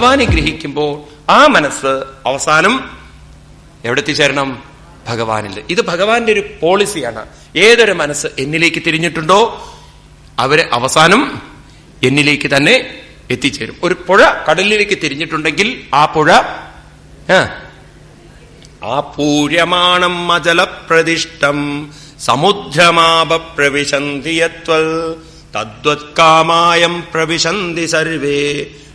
ഭഗവാനെ ഗ്രഹിക്കുമ്പോൾ ആ മനസ്സ് അവസാനം എവിടെ എത്തിച്ചേരണം ഭഗവാനിൽ. ഇത് ഭഗവാന്റെ ഒരു പോളിസിയാണ്. ഏതൊരു മനസ്സ് എന്നിലേക്ക് തിരിഞ്ഞിട്ടുണ്ടോ അവർ അവസാനം എന്നിലേക്ക് തന്നെ എത്തിച്ചേരും. ഒരു പുഴ കടലിലേക്ക് തിരിഞ്ഞിട്ടുണ്ടെങ്കിൽ ആ പുഴ ആ, പൂര്യമാണം അജലപ്രതിഷ്ഠം സമുദ്രമാപ പ്രവിശന്തി തദ്വത്കാമായം പ്രവിശന്തി സർവേ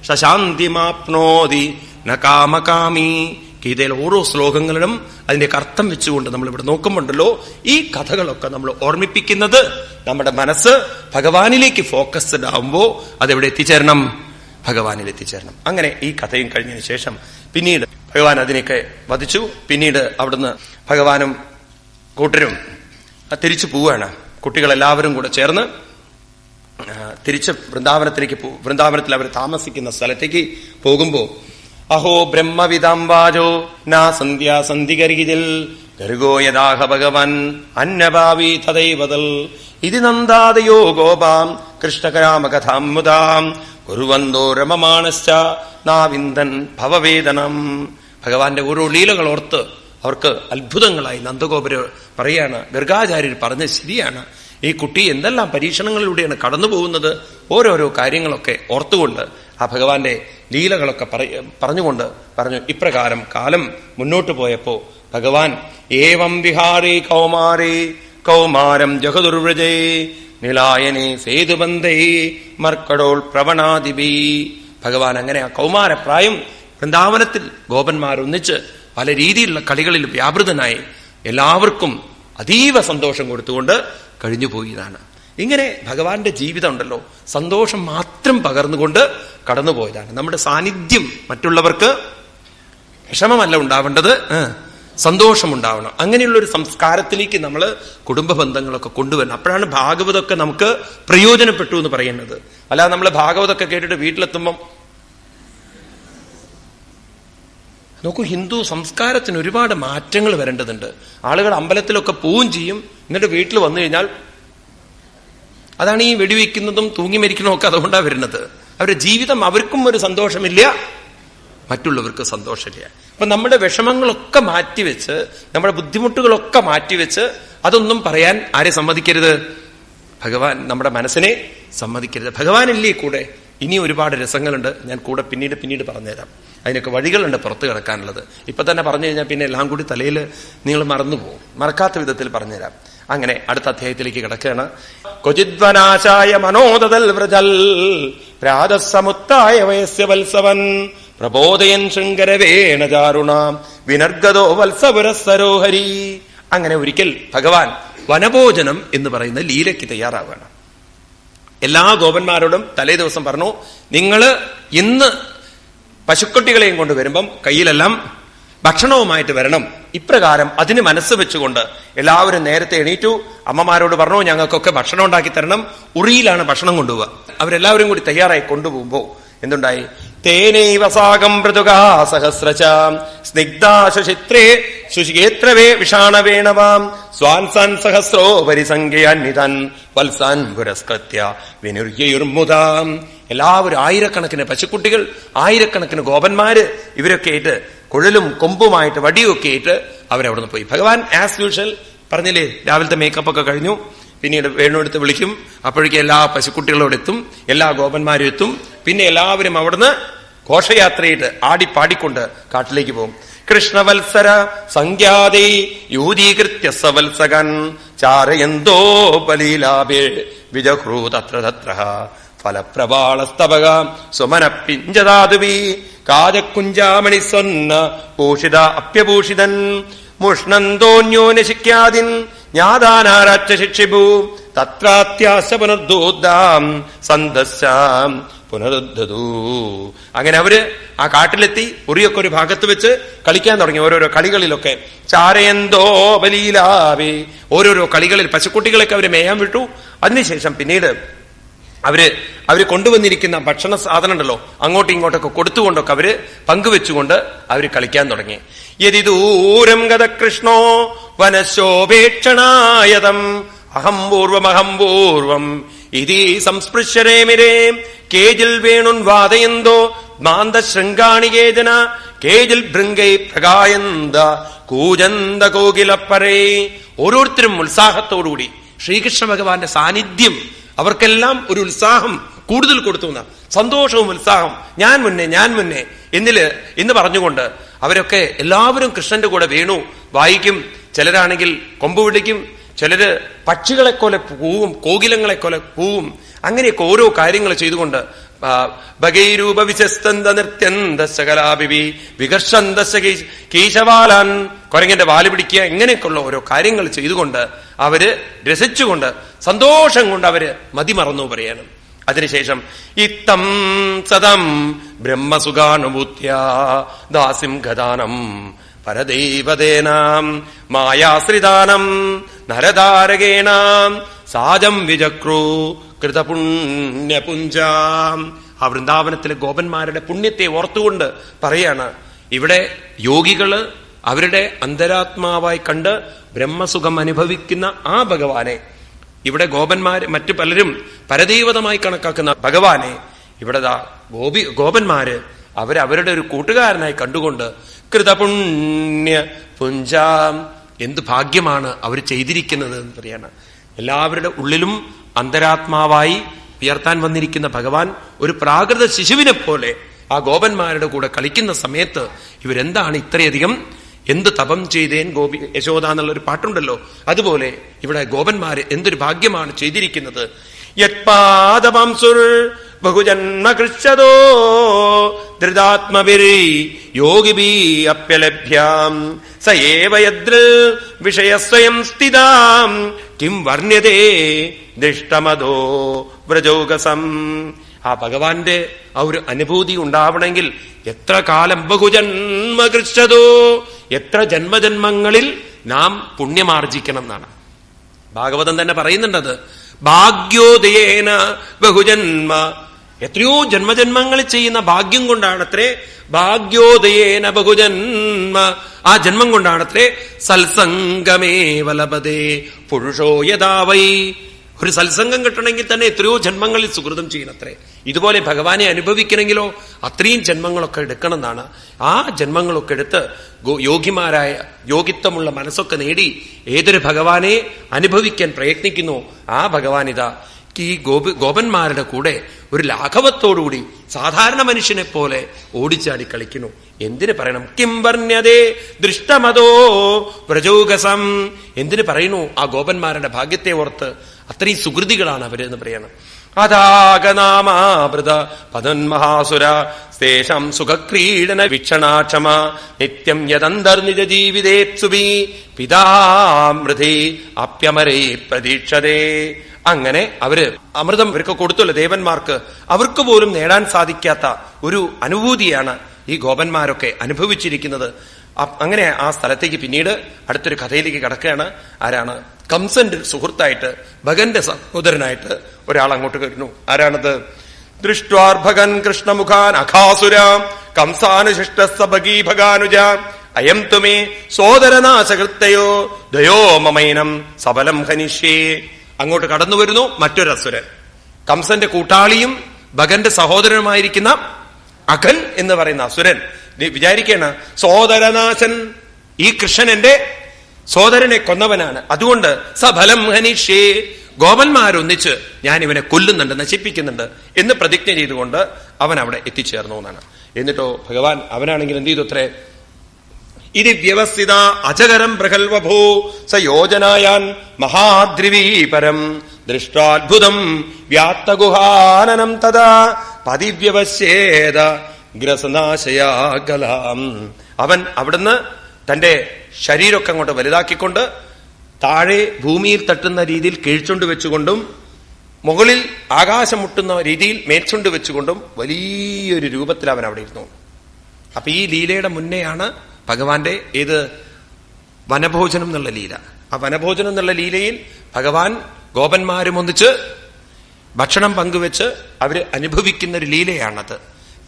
ശശാന്തിമാപ്നോതി ന കാമകാമി. ഗീതയിലെ ഓരോ ശ്ലോകങ്ങളിലും അതിന്റെ അർത്ഥം വെച്ചുകൊണ്ട് നമ്മൾ ഇവിടെ നോക്കുമ്പോണ്ടല്ലോ ഈ കഥകളൊക്കെ നമ്മൾ ഓർമ്മിപ്പിക്കുന്നത്. നമ്മുടെ മനസ്സ് ഭഗവാനിലേക്ക് ഫോക്കസ്ഡ് ആവുമ്പോൾ അതെവിടെ എത്തിച്ചേരണം? ഭഗവാനിൽ എത്തിച്ചേരണം. അങ്ങനെ ഈ കഥയും കഴിഞ്ഞതിന് ശേഷം പിന്നീട് ഭഗവാൻ അതിനെയൊക്കെ വധിച്ചു. പിന്നീട് അവിടുന്ന് ഭഗവാനും കൂട്ടരും തിരിച്ചു പോവുകയാണ്. കുട്ടികളെല്ലാവരും കൂടെ ചേർന്ന് തിരിച്ച് വൃന്ദാവനത്തിലേക്ക് വൃന്ദാവനത്തിൽ അവർ താമസിക്കുന്ന സ്ഥലത്തേക്ക് പോകുമ്പോ അഹോ ബ്രഹ്മവിതാം വാചോ നാ സന്ധ്യാ സന്ധികരിതിൽ ഗർഗോ യഥാഹ ഭഗവൻ അന്നഭാവി തദൈവതൽ ഇതി നന്ദാദയോ ഗോപാം കൃഷ്ണകരാമകഥാം മുതാം കുറുവന്തോ രമമാണശ്ച നാവിന്ദൻ ഭവവേദനം. ഭഗവാന്റെ ഓരോ ലീലകൾ ഓർത്ത് അവർക്ക് അത്ഭുതങ്ങളായി നന്ദഗോപുര പറയാണ് ഗർഗാചാര്യർ പറഞ്ഞത് ശരിയാണ് ഈ കുട്ടി എന്തെല്ലാം പരീക്ഷണങ്ങളിലൂടെയാണ് കടന്നു പോകുന്നത്? ഓരോരോ കാര്യങ്ങളൊക്കെ ഓർത്തുകൊണ്ട് ആ ഭഗവാന്റെ ലീലകളൊക്കെ പറ പറഞ്ഞുകൊണ്ട് പറഞ്ഞു ഇപ്രകാരം കാലം മുന്നോട്ട് പോയപ്പോ ഭഗവാൻ ഏവം വിഹാരി കൗമാരി കൗമാരം ജഗദുർവ്രജേ നിലായനെ സേതുബന്ധേ മർക്കടോൾ പ്രവണാദിബി ഭഗവാൻ അങ്ങനെ ആ കൗമാരപ്രായം വൃന്ദാവനത്തിൽ ഗോപന്മാർ ഒന്നിച്ച് പല രീതിയിലുള്ള കളികളിൽ വ്യാപൃതനായി എല്ലാവർക്കും അതീവ സന്തോഷം കൊടുത്തുകൊണ്ട് കഴിഞ്ഞുപോയതാണ്. ഇങ്ങനെ ഭഗവാന്റെ ജീവിതം ഉണ്ടല്ലോ സന്തോഷം മാത്രം പകർന്നുകൊണ്ട് കടന്നുപോയതാണ്. നമ്മുടെ സാന്നിധ്യം മറ്റുള്ളവർക്ക് വിഷമമല്ല ഉണ്ടാവേണ്ടത്. സന്തോഷം ഉണ്ടാവണം. അങ്ങനെയുള്ള ഒരു സംസ്കാരത്തിലേക്ക് നമ്മൾ കുടുംബ ബന്ധങ്ങളൊക്കെ കൊണ്ടുവരണം. അപ്പോഴാണ് ഭാഗവതമൊക്കെ നമുക്ക് പ്രയോജനപ്പെട്ടു എന്ന് പറയുന്നത്. അല്ലാതെ നമ്മൾ ഭാഗവതമൊക്കെ കേട്ടിട്ട് വീട്ടിലെത്തുമ്പം നോക്കൂ ഹിന്ദു സംസ്കാരത്തിന് ഒരുപാട് മാറ്റങ്ങൾ വരേണ്ടതുണ്ട്. ആളുകൾ അമ്പലത്തിലൊക്കെ പോവും ചെയ്യും. എന്നിട്ട് വീട്ടിൽ വന്നു കഴിഞ്ഞാൽ അതാണ് ഈ വെടിവെക്കുന്നതും തൂങ്ങി മരിക്കുന്നതും ഒക്കെ അതുകൊണ്ടാണ് വരുന്നത്. അവരുടെ ജീവിതം അവർക്കും ഒരു സന്തോഷമില്ല മറ്റുള്ളവർക്ക് സന്തോഷമില്ല. അപ്പൊ നമ്മുടെ വിഷമങ്ങളൊക്കെ മാറ്റിവെച്ച് നമ്മുടെ ബുദ്ധിമുട്ടുകളൊക്കെ മാറ്റിവെച്ച് അതൊന്നും പറയാൻ ആരെ സമ്മതിക്കരുത്? ഭഗവാൻ നമ്മുടെ മനസ്സിനെ സമ്മതിക്കരുത്. ഭഗവാനില്ലേ കൂടെ? ഇനി ഒരുപാട് രസങ്ങളുണ്ട്. ഞാൻ കൂടെ പിന്നീട് പിന്നീട് പറഞ്ഞുതരാം. അതിനൊക്കെ വഴികളുണ്ട് പുറത്ത് കിടക്കാനുള്ളത്. ഇപ്പൊ തന്നെ പറഞ്ഞു കഴിഞ്ഞാൽ പിന്നെ എല്ലാം കൂടി തലയിൽ നിങ്ങൾ മറന്നുപോകും മറക്കാത്ത വിധത്തിൽ പറഞ്ഞുതരാം. അങ്ങനെ അടുത്ത അധ്യായത്തിലേക്ക് കിടക്കുകയാണ്. കൊചിദ്വനാശായ മനോദതൽ വ്രജൽ പ്രാതസമുത്തായ വയസ്യ വത്സവൻ പ്രബോധയൻ ശൃംഗരവേണ ചാരുണാം വിനർഗതോ വത്സപുരസ്സരോഹരി. അങ്ങനെ ഒരിക്കൽ ഭഗവാൻ വനഭോജനം എന്ന് പറയുന്ന ലീലയ്ക്ക് തയ്യാറാവുകയാണ്. എല്ലാ ഗോപന്മാരോടും തലേ ദിവസം പറഞ്ഞു നിങ്ങൾ ഇന്ന് പശുക്കുട്ടികളെയും കൊണ്ട് വരുമ്പം കയ്യിലെല്ലാം ഭക്ഷണവുമായിട്ട് വരണം. ഇപ്രകാരം അതിന് മനസ്സ് വെച്ചുകൊണ്ട് എല്ലാവരും നേരത്തെ എണീറ്റു. അമ്മമാരോട് പറഞ്ഞു ഞങ്ങൾക്കൊക്കെ ഭക്ഷണം ഉണ്ടാക്കി തരണം. ഉറിയിലാണ് ഭക്ഷണം കൊണ്ടുപോവുക. അവരെല്ലാവരും കൂടി തയ്യാറായി കൊണ്ടുപോകുമ്പോൾ എന്തുണ്ടായി? തേനൈവ സാകം മൃദുക സഹസ്രചാം സ്നിഗ്ധാശുചിത്രേ ശുചികേത്രവേ വിഷാണവേണവാം സ്വാൻസാൻ സഹസ്രോ പരിസംഖ്യാന്വിതൻ വത്സാൻ പുരസ്കൃത്യ വിനിർയുർമുതാം എല്ലാവരും ആയിരക്കണക്കിന് പശുക്കുട്ടികൾ ആയിരക്കണക്കിന് ഗോപന്മാര് ഇവരൊക്കെ ആയിട്ട് കുഴലും കൊമ്പുമായിട്ട് വടിയൊക്കെ ആയിട്ട് അവരവിടുന്ന് പോയി. ഭഗവാൻ ആസ് യൂഷ്വൽ പറഞ്ഞില്ലേ രാവിലത്തെ മേക്കപ്പ് ഒക്കെ കഴിഞ്ഞു. പിന്നീട് വേണുവെടുത്ത് വിളിക്കും. അപ്പോഴേക്കും എല്ലാ പശുക്കുട്ടികളോട് എത്തും. എല്ലാ ഗോപന്മാരും എത്തും. പിന്നെ എല്ലാവരും അവിടുന്ന് ഘോഷയാത്രയിട്ട് ആടിപ്പാടിക്കൊണ്ട് കാട്ടിലേക്ക് പോകും. കൃഷ്ണവത്സര സംഖ്യാതെ യൂതീകൃത്യ സവത്സകൻ ചാരയന്തോ ബലീലാഭേ വിജഹ്രൂതത്ര തത്ര ഫലപ്രവാളസ്തവക സുമന പിഞ്ചതാതുവി കാജക്കുഞ്ചാമണി സ്വന്ന പൂഷിത അപ്യഭൂഷിതൻ മുഷ്ണന്തോന്യോ നശിക്കാതിൻ ജ്ഞാതാനാരാച്ച ശിക്ഷിഭൂ തത്രാത്യാസ പുനർദൂതാം സന്ദസ്സാം പുനരുദ്ധൂ അങ്ങനെ അവർ ആ കാട്ടിലെത്തി ഉറിയൊക്കെ ഒരു ഭാഗത്ത് വെച്ച് കളിക്കാൻ തുടങ്ങി. ഓരോരോ കളികളിലൊക്കെ ചാരയന്തോ ബലീലാവേ ഓരോരോ കളികളിൽ പശുക്കുട്ടികളൊക്കെ അവർ മേയാൻ വിട്ടു. അതിനുശേഷം പിന്നീട് അവർ അവർ കൊണ്ടുവന്നിരിക്കുന്ന ഭക്ഷണ സാധനം ഉണ്ടല്ലോ അങ്ങോട്ടും ഇങ്ങോട്ടൊക്കെ കൊടുത്തുകൊണ്ടൊക്കെ അവർ പങ്കുവെച്ചുകൊണ്ട് അവർ കളിക്കാൻ തുടങ്ങി. യതിത് ഊരം ഗത കൃഷ്ണോ വനശോഭേക്ഷണായതം അഹം പൂർവം അഹം പൂർവം. ഇതി സംസ്പൃശ്യരേമിരേ കേജിൽ വേണുൻ വാദയന്തോ മാന്ത ശൃംഗാണികേജന കേജിൽ ഭൃങ്കൈ പ്രകായന്ത കൂജന്ത കോകിലപ്പരേ. ഓരോരുത്തരും ഉത്സാഹത്തോടുകൂടി ശ്രീകൃഷ്ണ ഭഗവാന്റെ സാന്നിധ്യം അവർക്കെല്ലാം ഒരു ഉത്സാഹം കൂടുതൽ കൊടുത്തുന്ന സന്തോഷവും ഉത്സാഹം. ഞാൻ മുന്നേ ഞാൻ മുന്നേ. എന്നിൽ എന്ന് പറഞ്ഞുകൊണ്ട് അവരൊക്കെ എല്ലാവരും കൃഷ്ണന്റെ കൂടെ വീണു. വായിക്കും. ചിലരാണെങ്കിൽ കൊമ്പ് പിടിക്കും. ചിലര് പക്ഷികളെ കൊല പൂവും കോകിലങ്ങളെ കൊല പൂവും. അങ്ങനെയൊക്കെ ഓരോ കാര്യങ്ങൾ ചെയ്തുകൊണ്ട് ആ, ഭഗൈരൂപ വിശസ്തന്ത നൃത്യന്ത സകലാഭിവി വികർഷന്ത കീശവാലാൻ കുരങ്ങന്റെ വാൽ പിടിക്കുക ഇങ്ങനെയൊക്കെയുള്ള ഓരോ കാര്യങ്ങൾ ചെയ്തുകൊണ്ട് അവർ രസിച്ചുകൊണ്ട് സന്തോഷം കൊണ്ട് അവർ മതിമറന്നു പറയണം അതിനുശേഷം ഇത്തം സതം ബ്രഹ്മസുഖാനുഭൂത്യ ദാസിം ഗതാനം പരദൈവതേനാം മായാശ്രിതാനം നരതാരകേണാം സാജം വിചക്രു കൃതപുണ്യപുഞ്ചാം. ആ വൃന്ദാവനത്തിലെ ഗോപന്മാരുടെ പുണ്യത്തെ ഓർത്തുകൊണ്ട് പറയാണ് ഇവിടെ യോഗികൾ അവരുടെ അന്തരാത്മാവായി കണ്ട് ബ്രഹ്മസുഖം അനുഭവിക്കുന്ന ആ ഭഗവാനെ ഇവിടെ ഗോപന്മാര് മറ്റു പലരും പരദൈവതമായി കണക്കാക്കുന്ന ഭഗവാനെ ഇവിടെ ഗോപി ഗോപന്മാര് അവരവരുടെ ഒരു കൂട്ടുകാരനായി കണ്ടുകൊണ്ട് കൃതപുണ്യ പുഞ്ചാം എന്ത് ഭാഗ്യമാണ് അവർ ചെയ്തിരിക്കുന്നത് എന്ന് പറയാണ്. എല്ലാവരുടെ ഉള്ളിലും അന്തരാത്മാവായി ഉയർത്താൻ വന്നിരിക്കുന്ന ഭഗവാൻ ഒരു പ്രാകൃത ശിശുവിനെ പോലെ ആ ഗോപന്മാരുടെ കൂടെ കളിക്കുന്ന സമയത്ത് ഇവരെന്താണ് ഇത്രയധികം എന്ത് തപം ചെയ്തേൻ ഗോപി യശോദ എന്നുള്ളൊരു പാട്ടുണ്ടല്ലോ. അതുപോലെ ഇവിടെ ഗോപന്മാര് എന്തൊരു ഭാഗ്യമാണ് ചെയ്തിരിക്കുന്നത്. യത്പാദമാംസുർ ബഹുജന്മ കൃഷതോ ധൃതാത്മവിരി യോഗിബി അപ്യലഭ്യാം. സയേവ യദൃ വിഷയസ്വയം സ്ഥിതാം. കിം വർണ്യതേ ദൃഷ്ടമതോ വ്രജോഗസം ആ ഭഗവാന്റെ ആ ഒരു അനുഭൂതി ഉണ്ടാവണമെങ്കിൽ എത്ര കാലം ബഹുജന്മ കൃഷതോ എത്ര ജന്മജന്മങ്ങളിൽ നാം പുണ്യമാർജിക്കണം എന്നാണ് ഭാഗവതം തന്നെ പറയുന്നുണ്ടത് ഭാഗ്യോദയേന ബഹുജന്മ. എത്രയോ ജന്മജന്മങ്ങളിൽ ചെയ്യുന്ന ഭാഗ്യം കൊണ്ടാണത്രേ ഭാഗ്യോദയേന ബഹുജന്മ. ആ ജന്മം കൊണ്ടാണത്രേ സൽസംഗമേവലപതേ പുരുഷോ യഥാവൈ ഒരു സത്സംഗം കിട്ടണമെങ്കിൽ തന്നെ എത്രയോ ജന്മങ്ങളിൽ സുഹൃതം ചെയ്യണത്രേ ഇതുപോലെ ഭഗവാനെ അനുഭവിക്കണമെങ്കിലോ അത്രയും ജന്മങ്ങളൊക്കെ എടുക്കണം എന്നാണ് ആ ജന്മങ്ങളൊക്കെ എടുത്ത് യോഗിമാരായ യോഗിത്വമുള്ള മനസ്സൊക്കെ നേടി ഏതൊരു ഭഗവാനെ അനുഭവിക്കാൻ പ്രയത്നിക്കുന്നു ആ ഭഗവാൻ ഇതാ ഈ ഗോപി ഗോപന്മാരുടെ കൂടെ ഒരു ലാഘവത്തോടുകൂടി സാധാരണ മനുഷ്യനെ പോലെ ഓടിച്ചാടി കളിക്കുന്നു. എന്തിനു പറയണം? കിം വർണ്യതേ ദൃഷ്ടമതോ വ്രജോഗസം എന്തിനു പറയുന്നു? ആ ഗോപന്മാരുടെ ഭാഗ്യത്തെ ഓർത്ത് അത്രയും സുഹൃതികളാണ് അവരെന്ന് പറയണം. അതാഗനാമാമൃത പതന്മഹാസുര ശേഷം സുഖക്രീഡന വീക്ഷണാക്ഷമ നിത്യം യദന്തർനിജ ജീവിതേപ്സുബി പിതാമൃതി അപ്യമരേ പ്രതീക്ഷതേ. അങ്ങനെ അവർ അമൃതം ഇവർക്ക് കൊടുത്തുള്ള ദേവന്മാർക്ക് അവർക്ക് പോലും നേടാൻ സാധിക്കാത്ത ഒരു അനുഭൂതിയാണ് ഈ ഗോപന്മാരൊക്കെ അനുഭവിച്ചിരിക്കുന്നത്. അങ്ങനെ ആ സ്ഥലത്തേക്ക് പിന്നീട് അടുത്തൊരു കഥയിലേക്ക് കടക്കുകയാണ്. ആരാണ്? കംസന്റെ സുഹൃത്തായിട്ട് ഭഗന്റെ സഹോദരനായിട്ട് ഒരാൾ അങ്ങോട്ട് വരുന്നു. ആരാണത്? ദൃഷ്ട്വാർഭകൻ കൃഷ്ണമുഖാൻ അഖാസുര ഭഗാനുജ അയം തുമേ സോദരനാശകൃത്തയോ ദയോ മമൈനം സബലം ഹനിഷ്യേ. അങ്ങോട്ട് കടന്നു വരുന്നു മറ്റൊരു അസുരൻ കംസന്റെ കൂട്ടാളിയും ഭഗന്റെ സഹോദരനുമായിരിക്കുന്ന അഖൻ എന്ന് പറയുന്ന അസുരൻ. വിചാരിക്കേണ സോദരനാശൻ ഈ കൃഷ്ണൻ എന്റെ സോദരനെ കൊന്നവനാണ്. അതുകൊണ്ട് സഫലം ഹനിഷേ ഗോപന്മാരൊന്നിച്ച് ഞാൻ ഇവനെ കൊല്ലുന്നുണ്ട് നശിപ്പിക്കുന്നുണ്ട് എന്ന് പ്രതിജ്ഞ ചെയ്തുകൊണ്ട് അവൻ അവിടെ എത്തിച്ചേർന്നു എന്നാണ്. എന്നിട്ടോ ഭഗവാൻ അവനാണെങ്കിൽ എന്ത് ചെയ്തു അത്രേ? ഇത് വ്യവസ്ഥിത അജകരം പ്രഗൽവഭൂ സ യോജനായാൻ മഹാദ്രിവീപരം. ദൃഷ്ടാത്ഭുതം വ്യാത്തഗുഹാനനം തഥാ പതിവ്യവശേത ഗ്രസനാശയാകലാം. അവൻ അവിടുന്ന് തന്റെ ശരീരമൊക്കെ അങ്ങോട്ട് വലുതാക്കിക്കൊണ്ട് താഴെ ഭൂമിയിൽ തട്ടുന്ന രീതിയിൽ കീഴ്ച്ചുണ്ട് വെച്ചുകൊണ്ടും മുകളിൽ ആകാശം മുട്ടുന്ന രീതിയിൽ മേച്ചുണ്ട് വെച്ചുകൊണ്ടും വലിയൊരു രൂപത്തിൽ അവൻ അവിടെ ഇരുന്നു. അപ്പൊ ഈ ലീലയുടെ മുന്നെയാണ് ഭഗവാന്റെ ഏത് വനഭോജനം എന്നുള്ള ലീല. ആ വനഭോജനം എന്നുള്ള ലീലയിൽ ഭഗവാൻ ഗോപന്മാരും ഒന്നിച്ച് ഭക്ഷണം പങ്കുവെച്ച് അവർ അനുഭവിക്കുന്ന ഒരു ലീലയാണത്.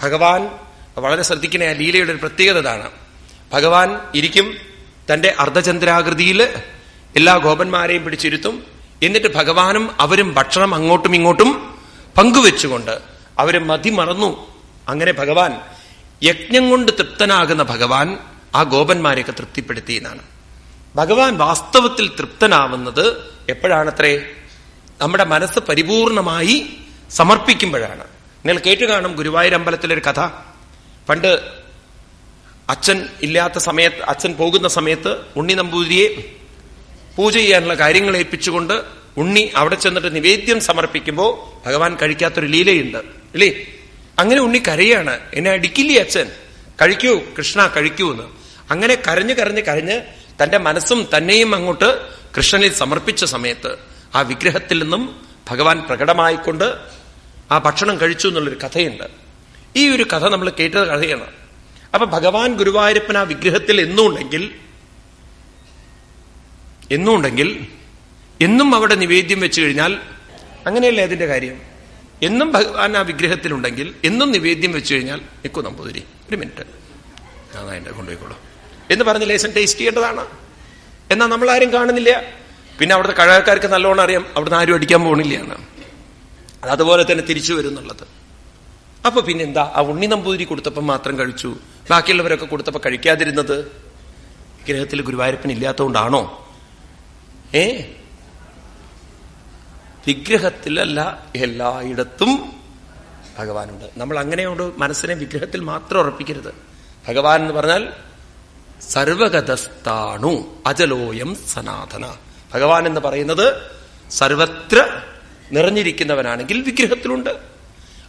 ഭഗവാൻ വളരെ ശ്രദ്ധിക്കുന്ന ആ ലീലയുടെ ഒരു പ്രത്യേകത ഭഗവാൻ ഇരിക്കും തന്റെ അർദ്ധചന്ദ്രാകൃതിയിൽ എല്ലാ ഗോപന്മാരെയും പിടിച്ചിരുത്തും. എന്നിട്ട് ഭഗവാനും അവരും ഭക്ഷണം അങ്ങോട്ടും ഇങ്ങോട്ടും പങ്കുവെച്ചുകൊണ്ട് അവരെ മതി മറന്നു. അങ്ങനെ ഭഗവാൻ യജ്ഞം കൊണ്ട് തൃപ്തനാകുന്ന ഭഗവാൻ ആ ഗോപന്മാരെയൊക്കെ തൃപ്തിപ്പെടുത്തി എന്നാണ്. ഭഗവാൻ വാസ്തവത്തിൽ തൃപ്തനാവുന്നത് എപ്പോഴാണത്രേ? നമ്മുടെ മനസ്സ് പരിപൂർണമായി സമർപ്പിക്കുമ്പോഴാണ്. നിങ്ങൾ കേട്ടു കാണും ഗുരുവായൂർ കഥ. പണ്ട് അച്ഛൻ ഇല്ലാത്ത സമയത്ത് അച്ഛൻ പോകുന്ന സമയത്ത് ഉണ്ണി നമ്പൂതിരിയെ പൂജ ചെയ്യാനുള്ള കാര്യങ്ങൾ ഏൽപ്പിച്ചുകൊണ്ട് ഉണ്ണി അവിടെ ചെന്നിട്ട് നിവേദ്യം സമർപ്പിക്കുമ്പോൾ ഭഗവാൻ കഴിക്കാത്തൊരു ലീലയുണ്ട്. ഇല്ലേ? അങ്ങനെ ഉണ്ണി കരയാണ്. എന്നെ അടിക്കില്ലേ അച്ഛൻ കഴിക്കൂ കൃഷ്ണ കഴിക്കൂ എന്ന് അങ്ങനെ കരഞ്ഞു കരഞ്ഞ് കരഞ്ഞ് തന്റെ മനസ്സും തന്നെയും അങ്ങോട്ട് കൃഷ്ണനിൽ സമർപ്പിച്ച സമയത്ത് ആ വിഗ്രഹത്തിൽ നിന്നും ഭഗവാൻ പ്രകടമായിക്കൊണ്ട് ആ ഭക്ഷണം കഴിച്ചു എന്നുള്ളൊരു കഥയുണ്ട്. ഈ ഒരു കഥ നമ്മൾ കേട്ടത് കഥയാണ്. അപ്പൊ ഭഗവാൻ ഗുരുവായൂരപ്പൻ ആ വിഗ്രഹത്തിൽ എന്നുണ്ടെങ്കിൽ എന്നുണ്ടെങ്കിൽ എന്നും എന്നും അവിടെ നിവേദ്യം വെച്ചു കഴിഞ്ഞാൽ അങ്ങനെയല്ലേ അതിന്റെ കാര്യം? എന്നും ഭഗവാൻ ആ വിഗ്രഹത്തിലുണ്ടെങ്കിൽ എന്നും നിവേദ്യം വെച്ചു കഴിഞ്ഞാൽ നിൽക്കൂ നമ്പൂതിരി ഒരു മിനിറ്റ്. ഞാൻ എന്റെ കൊണ്ടുപോയിക്കോളൂ. എന്ന് പറഞ്ഞ് ലേശം ടേസ്റ്റ് ചെയ്യേണ്ടതാണ്. നമ്മൾ ആരും കാണുന്നില്ല. പിന്നെ അവിടുത്തെ കഴകക്കാർക്ക് നല്ലോണം അറിയാം. അവിടുന്ന് ആരും അടിക്കാൻ പോകണില്ലയാണ് അത് അതുപോലെ തന്നെ തിരിച്ചു വരും എന്നുള്ളത്. അപ്പൊ പിന്നെന്താ ആ ഉണ്ണി നമ്പൂതിരി കൊടുത്തപ്പം മാത്രം കഴിച്ചു. ബാക്കിയുള്ളവരൊക്കെ കൊടുത്തപ്പോ കഴിക്കാതിരുന്നത്? ഗ്രഹത്തിൽ ഗുരുവായൂരപ്പൻ ഇല്ലാത്തതുകൊണ്ടാണോ ഏ? വിഗ്രഹത്തിലല്ല എല്ലായിടത്തും ഭഗവാനുണ്ട്. നമ്മൾ അങ്ങനെയോട് മനസ്സിനെ വിഗ്രഹത്തിൽ മാത്രം ഉറപ്പിക്കരുത്. ഭഗവാൻ എന്ന് പറഞ്ഞാൽ സർവഗതസ്ഥാണു അജലോയം സനാതന. ഭഗവാൻ എന്ന് പറയുന്നത് സർവത്ര നിറഞ്ഞിരിക്കുന്നവനാണെങ്കിൽ വിഗ്രഹത്തിലുണ്ട്.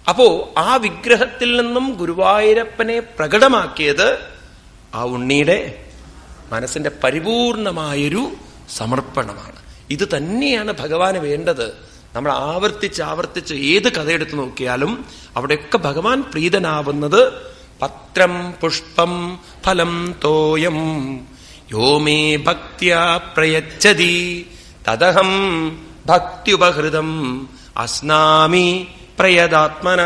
അപ്പോ ആ വിഗ്രഹത്തിൽ നിന്നും ഗുരുവായൂരപ്പനെ പ്രകടമാക്കിയത് ആ ഉണ്ണിയുടെ മനസ്സിന്റെ പരിപൂർണമായൊരു സമർപ്പണമാണ്. ഇത് തന്നെയാണ് ഭഗവാന് വേണ്ടത്. നമ്മൾ ആവർത്തിച്ച് ആവർത്തിച്ച് ഏത് കഥയെടുത്ത് നോക്കിയാലും അവിടെയൊക്കെ ഭഗവാൻ പ്രീതനാവുന്നത് പത്രം പുഷ്പം ഫലം തോയം. യോ മേ ഭക്തിയാ പ്രയച്ഛതി തദഹം ഭക്തിയുപഹൃതം. അസ്നാമി പ്രയതാത്മന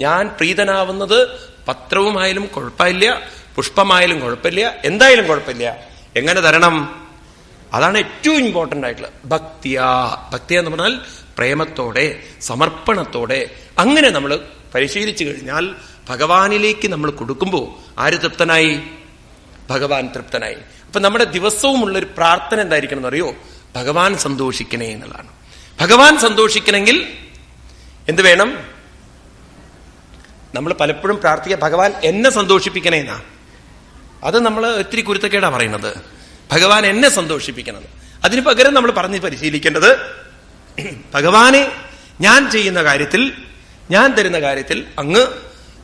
ഞാൻ പ്രീതനാവുന്നത് പത്രവുമായാലും കുഴപ്പമില്ല പുഷ്പമായാലും കുഴപ്പമില്ല എന്തായാലും കുഴപ്പമില്ല. എങ്ങനെ തരണം? അതാണ് ഏറ്റവും ഇമ്പോർട്ടന്റ് ആയിട്ടുള്ളത് ഭക്തിയാ. ഭക്തി എന്ന് പറഞ്ഞാൽ പ്രേമത്തോടെ സമർപ്പണത്തോടെ അങ്ങനെ നമ്മൾ പരിശീലിച്ചു കഴിഞ്ഞാൽ ഭഗവാനിലേക്ക് നമ്മൾ കൊടുക്കുമ്പോൾ ആര് തൃപ്തനായി? ഭഗവാൻ തൃപ്തനായി. അപ്പൊ നമ്മുടെ ദിവസവും ഉള്ളൊരു പ്രാർത്ഥന എന്തായിരിക്കണം എന്നറിയോ? ഭഗവാൻ സന്തോഷിക്കണേ എന്നുള്ളതാണ്. ഭഗവാൻ സന്തോഷിക്കണമെങ്കിൽ എന്ത് വേണം? നമ്മൾ പലപ്പോഴും പ്രാർത്ഥിക്കുക ഭഗവാൻ എന്നെ സന്തോഷിപ്പിക്കണേ എന്നാ. അത് നമ്മൾ ഒത്തിരി കുരുത്തക്കേടാ പറയുന്നത്. ഭഗവാൻ എന്നെ സന്തോഷിപ്പിക്കണം അതിന് പകരം നമ്മൾ പറഞ്ഞ് പരിശീലിക്കേണ്ടത് ഭഗവാനെ ഞാൻ ചെയ്യുന്ന കാര്യത്തിൽ ഞാൻ തരുന്ന കാര്യത്തിൽ അങ്ങ്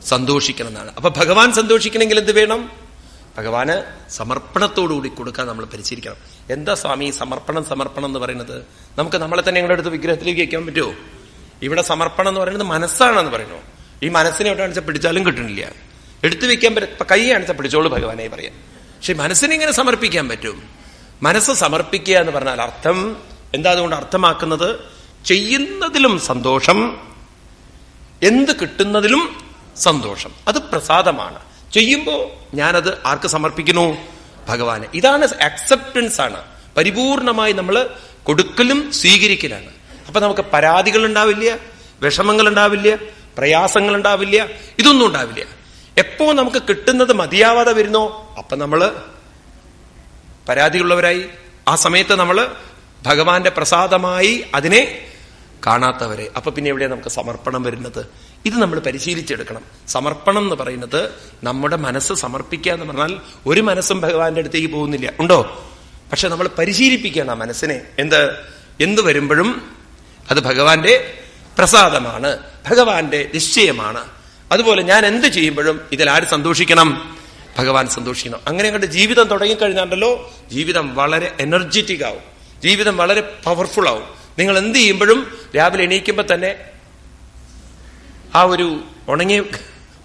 സന്തോഷിക്കണം എന്നാണ് അപ്പൊ ഭഗവാൻ സന്തോഷിക്കണമെങ്കിൽ എന്ത് വേണം? ഭഗവാന് സമർപ്പണത്തോടുകൂടി കൊടുക്കാൻ നമ്മൾ പരിശീലിക്കണം. എന്താ സ്വാമി സമർപ്പണം സമർപ്പണം എന്ന് പറയുന്നത്? നമുക്ക് നമ്മളെ തന്നെ ഞങ്ങളുടെ അടുത്ത് വിഗ്രഹത്തിലേക്ക് വയ്ക്കാൻ പറ്റുമോ? ഇവിടെ സമർപ്പണം എന്ന് പറയുന്നത് മനസ്സാണെന്ന് പറയുന്നു. ഈ മനസ്സിനെ എവിടെ കാണിച്ചാൽ പിടിച്ചാലും കിട്ടണില്ല എടുത്തു വെക്കാൻ പറ്റും കൈ കാണിച്ചാൽ പിടിച്ചോളൂ ഭഗവാനെ പറയാം പക്ഷെ മനസ്സിനെ ഇങ്ങനെ സമർപ്പിക്കാൻ പറ്റും. മനസ്സ് സമർപ്പിക്കുക എന്ന് പറഞ്ഞാൽ അർത്ഥം എന്താ അതുകൊണ്ട് അർത്ഥമാക്കുന്നത്? ചെയ്യുന്നതിലും സന്തോഷം എന്ത് കിട്ടുന്നതിലും സന്തോഷം. അത് പ്രസാദമാണ്. ചെയ്യുമ്പോൾ ഞാനത് ആർക്ക് സമർപ്പിക്കുന്നു? ഭഗവാന്. ഇതാണ് അക്സെപ്റ്റൻസ് ആണ്. പരിപൂർണമായി നമ്മൾ കൊടുക്കലും സ്വീകരിക്കലാണ്. അപ്പൊ നമുക്ക് പരാതികൾ ഉണ്ടാവില്ല വിഷമങ്ങൾ ഉണ്ടാവില്ല പ്രയാസങ്ങൾ ഉണ്ടാവില്ല ഇതൊന്നും ഉണ്ടാവില്ല. എപ്പോ നമുക്ക് കിട്ടുന്നത് മതിയാവാതെ വരുന്നോ അപ്പൊ നമ്മൾ പരാതിയുള്ളവരായി. ആ സമയത്ത് നമ്മൾ ഭഗവാന്റെ പ്രസാദമായി അതിനെ കാണാത്തവരെ. അപ്പൊ പിന്നെ എവിടെയാണ് നമുക്ക് സമർപ്പണം വരുന്നത്? ഇത് നമ്മൾ പരിശീലിച്ചെടുക്കണം. സമർപ്പണം എന്ന് പറയുന്നത് നമ്മുടെ മനസ്സ് സമർപ്പിക്കുക എന്ന് പറഞ്ഞാൽ ഒരു മനസ്സും ഭഗവാന്റെ അടുത്തേക്ക് പോകുന്നില്ല. ഉണ്ടോ? പക്ഷെ നമ്മൾ പരിശീലിപ്പിക്കണം ആ മനസ്സിനെ. എന്ത്? എന്ത് വരുമ്പോഴും അത് ഭഗവാന്റെ പ്രസാദമാണ് ഭഗവാന്റെ നിശ്ചയമാണ്. അതുപോലെ ഞാൻ എന്ത് ചെയ്യുമ്പോഴും ഇതിൽ ആര് സന്തോഷിക്കണം? ഭഗവാൻ സന്തോഷിക്കണം. അങ്ങനെ അങ്ങോട്ട് ജീവിതം തുടങ്ങിക്കഴിഞ്ഞാണ്ടല്ലോ ജീവിതം വളരെ എനർജറ്റിക് ആവും. ജീവിതം വളരെ പവർഫുൾ ആവും. നിങ്ങൾ എന്ത് ചെയ്യുമ്പോഴും രാവിലെ എണീക്കുമ്പോൾ തന്നെ ആ ഒരു ഉണങ്ങിയ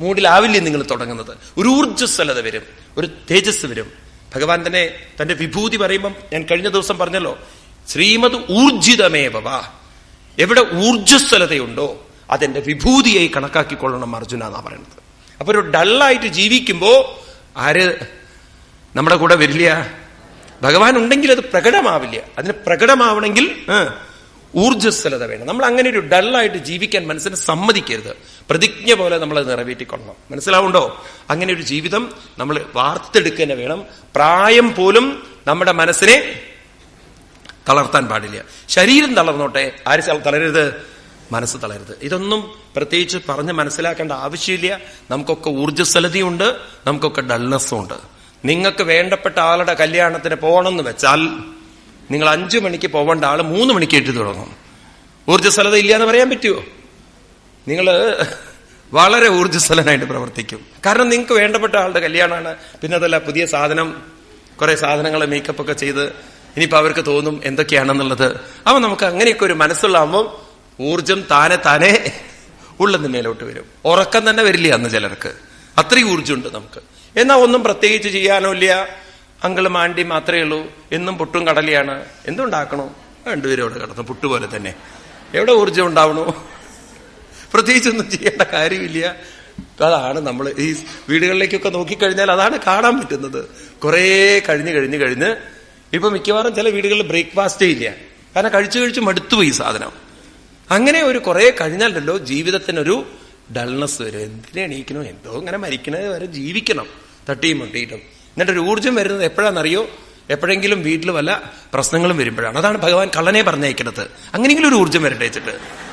മൂടിലാവില്ലേ നിങ്ങൾ തുടങ്ങുന്നത്? ഒരു ഊർജസ്വലത വരും ഒരു തേജസ് വരും. ഭഗവാൻ തന്നെ തന്റെ വിഭൂതി പറയുമ്പം ഞാൻ കഴിഞ്ഞ ദിവസം പറഞ്ഞല്ലോ ശ്രീമത് ഊർജിതമേവ എവിടെ ഊർജസ്വലതയുണ്ടോ അതെന്റെ വിഭൂതിയായി കണക്കാക്കിക്കൊള്ളണം അർജുന എന്നാ പറയുന്നത്. അപ്പൊ ഒരു ഡള്ളായിട്ട് ജീവിക്കുമ്പോ ആര് നമ്മുടെ കൂടെ വരില്ല? ഭഗവാൻ ഉണ്ടെങ്കിൽ അത് പ്രകടമാവില്ല. അതിന് പ്രകടമാവണമെങ്കിൽ ഊർജസ്വലത വേണം. നമ്മൾ അങ്ങനെ ഒരു ഡള്ളായിട്ട് ജീവിക്കാൻ മനസ്സിനെ സമ്മതിക്കരുത്. പ്രതിജ്ഞ പോലെ നമ്മൾ അത് നിറവേറ്റിക്കൊള്ളണം. മനസ്സിലാവുണ്ടോ? അങ്ങനെ ഒരു ജീവിതം നമ്മൾ വാർത്തെടുക്കുക വേണം. പ്രായം പോലും നമ്മുടെ മനസ്സിനെ തളർത്താൻ പാടില്ല. ശരീരം തളർന്നോട്ടെ ആര് തളരരുത്? മനസ്സ് തളരരുത്. ഇതൊന്നും പ്രത്യേകിച്ച് പറഞ്ഞ് മനസ്സിലാക്കേണ്ട ആവശ്യമില്ല. നമുക്കൊക്കെ ഊർജസ്വലതയുണ്ട് നമുക്കൊക്കെ ഡൾനെസ്സും ഉണ്ട് നിങ്ങൾക്ക് വേണ്ടപ്പെട്ട ആളുടെ കല്യാണത്തിന് പോകണമെന്ന് വെച്ചാൽ നിങ്ങൾ അഞ്ചു മണിക്ക് പോകേണ്ട ആൾ മൂന്ന് മണിക്ക് എഴുതി തുടങ്ങും. ഊർജസ്വലത ഇല്ല എന്ന് പറയാൻ പറ്റുമോ നിങ്ങൾ വളരെ ഊർജസ്വലനായിട്ട് പ്രവർത്തിക്കും. കാരണം നിങ്ങൾക്ക് വേണ്ടപ്പെട്ട ആളുടെ കല്യാണമാണ്. പിന്നെ അതല്ല പുതിയ സാധനം കുറെ സാധനങ്ങൾ മേക്കപ്പ് ഒക്കെ ചെയ്ത് ഇനിയിപ്പോ അവർക്ക് തോന്നും എന്തൊക്കെയാണെന്നുള്ളത്. അവ നമുക്ക് അങ്ങനെയൊക്കെ ഒരു മനസ്സുള്ളാകുമ്പോൾ ഊർജം താനെ താനെ ഉള്ളതിന് മേലോട്ട് വരും. ഉറക്കം തന്നെ വരില്ല അന്ന് ചിലർക്ക്. അത്രയും ഊർജമുണ്ട് നമുക്ക്. എന്നാൽ ഒന്നും പ്രത്യേകിച്ച് ചെയ്യാനോ ഇല്ല. അങ്കിൾ മാണ്ടി മാത്രമേ ഉള്ളൂ. എന്നും പുട്ടും കടലിയാണ്. എന്തുണ്ടാക്കണോ? രണ്ടുപേരും അവിടെ കിടന്നു പുട്ട് പോലെ തന്നെ. എവിടെ ഊർജം ഉണ്ടാവണോ? പ്രത്യേകിച്ചൊന്നും ചെയ്യേണ്ട കാര്യമില്ല. അതാണ് നമ്മൾ ഈ വീടുകളിലേക്കൊക്കെ നോക്കിക്കഴിഞ്ഞാൽ അതാണ് കാണാൻ പറ്റുന്നത്. കുറേ കഴിഞ്ഞ് കഴിഞ്ഞ് കഴിഞ്ഞ് ഇപ്പൊ മിക്കവാറും ചില വീടുകളിൽ ബ്രേക്ക്ഫാസ്റ്റേ ഇല്ല. കാരണം കഴിച്ചു കഴിച്ച് മടുത്തുപോയി സാധനം. അങ്ങനെ ഒരു കുറെ കഴിഞ്ഞാലല്ലോ ജീവിതത്തിനൊരു ഡൾനെസ് വരും. എന്തിനെ എണീക്കണോ? എന്തോ ഇങ്ങനെ മരിക്കണത് വരെ ജീവിക്കണം. തട്ടിയും മുട്ടിയിട്ടും. എന്നിട്ട് ഒരു ഊർജം വരുന്നത് എപ്പോഴാണെന്നറിയോ? എപ്പോഴെങ്കിലും വീട്ടിൽ വല്ല പ്രശ്നങ്ങളും വരുമ്പോഴാണ്. അതാണ് ഭഗവാൻ കള്ളനെ പറഞ്ഞയക്കണത് അങ്ങനെയെങ്കിലും ഒരു ഊർജം വരട്ടെ വെച്ചിട്ട്.